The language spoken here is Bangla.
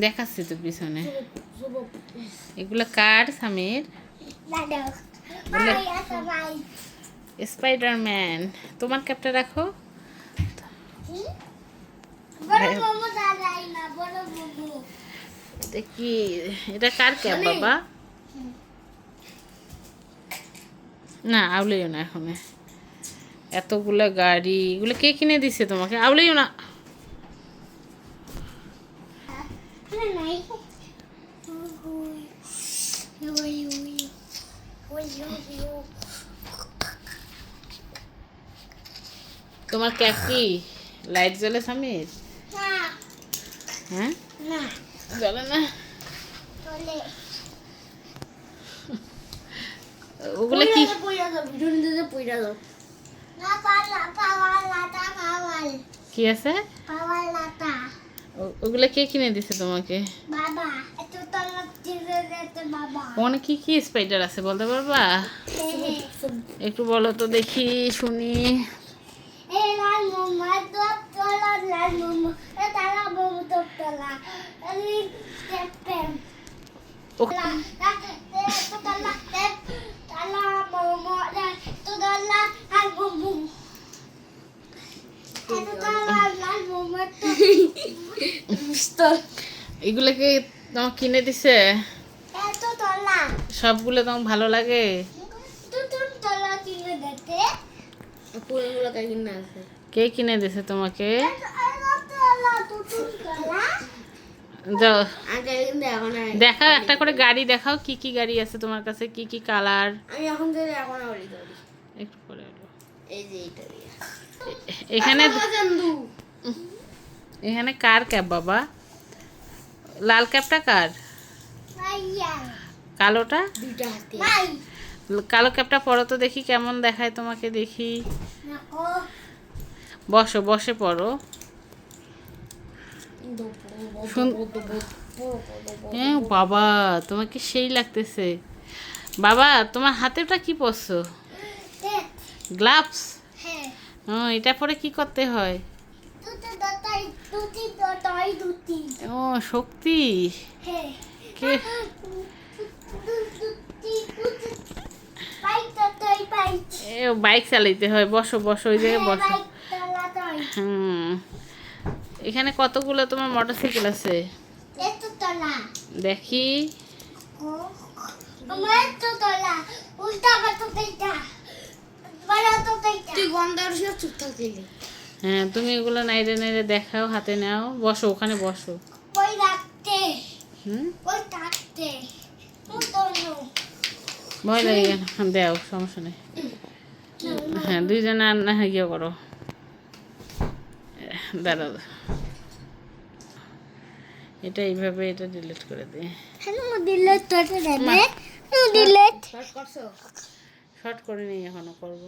দেখাচ্ছি তো পিছনে এগুলো কার সামির স্পাইডারম্যান তোমার ক্যাপটা রাখো কি এটা কার ক্যাপ বাবা না আউলেও না এখন এতগুলো গাড়ি, এগুলো কে কিনে দিছে তোমাকে? আউলেও না। তোমার ক্যাপ কি? লাইট জ্বলে সামির হ্যাঁ? জ্বলে না? ওগুলো কি? পয়রা দাও। কি আছে? ওগুলো কে কিনে দিছে তোমাকে? ওখানে কি কি স্পাইডার আছে বলতে পারবা? একটু বলো তো দেখি, শুনি। এগুলোকে তোমাকে কিনে দিছে? সবগুলো তোমার ভালো লাগে? কে কিনে দিছে তোমাকে? দেখাও একটা করে গাড়ি দেখাও কি কি গাড়ি আছে তোমার কাছে কি কি কালার? আমি এখন একটু পরে। এই যে এইটা এখানে এখানে কার ক্যাপ বাবা? লাল ক্যাপটা কার? কালোটা? কালো ক্যাপটা পরো তো দেখি কেমন দেখায় তোমাকে দেখি। বসো বসে পড়ো হ্যাঁ বাবা তোমাকে সেই লাগতেছে। বাবা তোমার হাতেটা কি পরছো? গ্লাভস? হ্যাঁ। ও এটা পরে কি করতে হয়? ও শক্তি। হ্যাঁ। কে? বাইক চালাইতে হয়। বসো বসো ওই জায়গায় বসো। তাই হুম। এখানে কতগুলো তোমার মোটরসাইকেল আছে? দেখি। চুপ থাকলি। হ্যাঁ তুমি এগুলো নাইড়ে নাইড়ে দেখাও হাতে নাও। বসো ওখানে বসো। ওই রাখতে। হুম? ওই কাটতে ভয় লাগে কেন? হ্যাঁ, দেও সমস্যা নেই। হ্যাঁ দুইজনে আর না ইয়ে করো। দাঁড়াও। এটা এইভাবে এটা ডিলিট করে হ্যালো ডিলেট করে দেবে ডিলেট শর্ট শর্ট করে নিই এখনও করব।